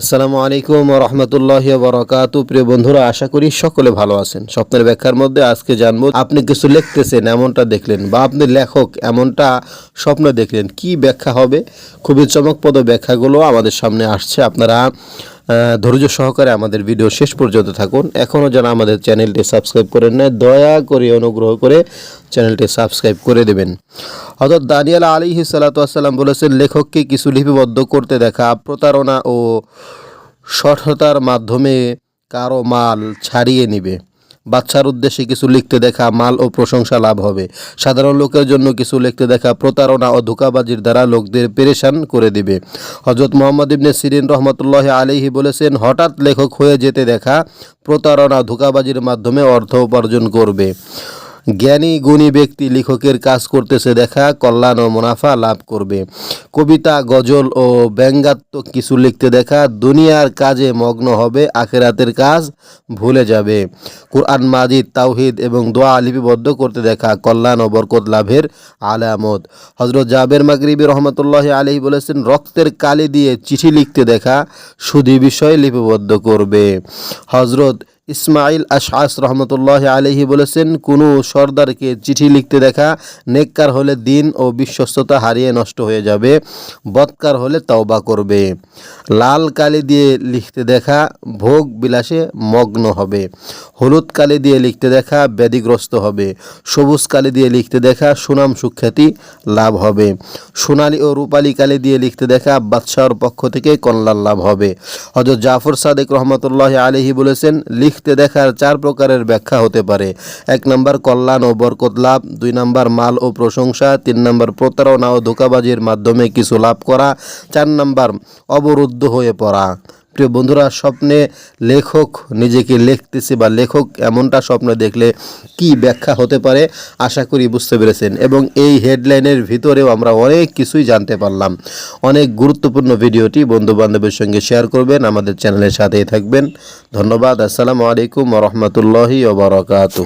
আসসালামু আলাইকুম রহমতুল্লাহ বরকাত প্রিয় বন্ধুরা, আশা করি সকলে ভালো আছেন। স্বপ্নের ব্যাখ্যার মধ্যে আজকে জানব, আপনি কিছু লিখতেছেন, এমনটা দেখলেন, বা আপনি লেখক, এমনটা স্বপ্ন দেখলেন, কি ব্যাখ্যা হবে? খুবই চমকপ্রদ ব্যাখ্যাগুলো আমাদের সামনে আসছে। আপনারা ধৈর্য সহকারে আমাদের ভিডিও শেষ পর্যন্ত থাকুন। এখনও যারা আমাদের চ্যানেলটি সাবস্ক্রাইব করেন না দয়া করে অনুগ্রহ করে চ্যানেলটি সাবস্ক্রাইব করে দেবেন। অর্থাৎ দানিয়াল আলী সালাতাম বলেছেন, লেখককে কিছু লিপিবদ্ধ করতে দেখা প্রতারণা ও সঠতার মাধ্যমে কারও মাল ছাড়িয়ে নিবে। বাচ্চার উদ্দেশ্যে কিছু লিখতে দেখা মাল ও প্রশংসা লাভ হবে। সাধারণ লোকের জন্য কিছু লিখতে দেখা প্রতারণা ও ধোকাবাজির দ্বারা লোকদের পেরেশান করে দিবে। হজরত মোহাম্মদ ইবনে সিরিন রহমতুল্লাহ আলিহি বলেছেন, হঠাৎ লেখক হয়ে যেতে দেখা প্রতারণা, ধোকাবাজির মাধ্যমে অর্থ উপার্জন করবে। জ্ঞানী, গুণী ব্যক্তি লেখকের কাজ করতেছে দেখা, কল্যাণ ও মুনাফা লাভ করবে। কবিতা, গজল ও ব্যঙ্গাত্মক কিছু লিখতে দেখা, দুনিয়ার কাজে মগ্ন হবে, আখেরাতের কাজ ভুলে যাবে। কোরআন, মাজিদ, তাওহিদ এবং দোয়া লিপিবদ্ধ করতে দেখা, কল্যাণ ও বরকত লাভের আলামত। হজরত জাবের মাগরিবি রহমতুল্লাহ আলহী বলেছেন, রক্তের কালি দিয়ে চিঠি লিখতে দেখা সুদী বিষয় লিপিবদ্ধ করবে। হজরত ইসমাইল আশআস রহমতুল্লাহ আলহি বলেছেন, কোনো সর্দারকে চিঠি লিখতে দেখা নেককার হলে দিন ও বিশ্বস্ততা হারিয়ে নষ্ট হয়ে যাবে, বৎকার হলে তওবা করবে। লাল কালি দিয়ে লিখতে দেখা ভোগ বিলাসে মগ্ন হবে। হলুদ কালি দিয়ে লিখতে দেখা ব্যাধিগ্রস্ত হবে। সবুজ কালি দিয়ে লিখতে দেখা সুনাম সুখ্যাতি লাভ হবে। সোনালী ও রূপালী কালি দিয়ে লিখতে দেখা বাদশাহর পক্ষ থেকে কল্যাণ লাভ হবে। হজরত জাফর সাদেক রহমতুল্লাহ আলহি বলেছেন লিখতে দেখার চার প্রকারের ব্যাখ্যা হতে পারে। এক নম্বর কল্যাণ ও বরকত লাভ, দুই নম্বর মাল ও প্রশংসা, তিন নম্বর প্রতারণা ও ধোকাবাজির মাধ্যমে কিছু লাভ করা, চার নম্বর অবরুদ্ধ হয়ে পড়া। প্রিয় বন্ধুরা, স্বপ্নে লেখক নিজেকে লিখতেছে বা লেখক এমনটা স্বপ্ন দেখলে কি ব্যাখ্যা হতে পারে, আশা করি বুঝতে পেরেছেন। এবং এই হেডলাইনের ভিতরেও আমরা অনেক কিছুই জানতে পারলাম। অনেক গুরুত্বপূর্ণ ভিডিওটি বন্ধু বান্ধবের সঙ্গে শেয়ার করবেন, আমাদের চ্যানেলের সাথেই থাকবেন। ধন্যবাদ, আসসালামু আলাইকুম রহমতুল্লাহি ওবরাকাতু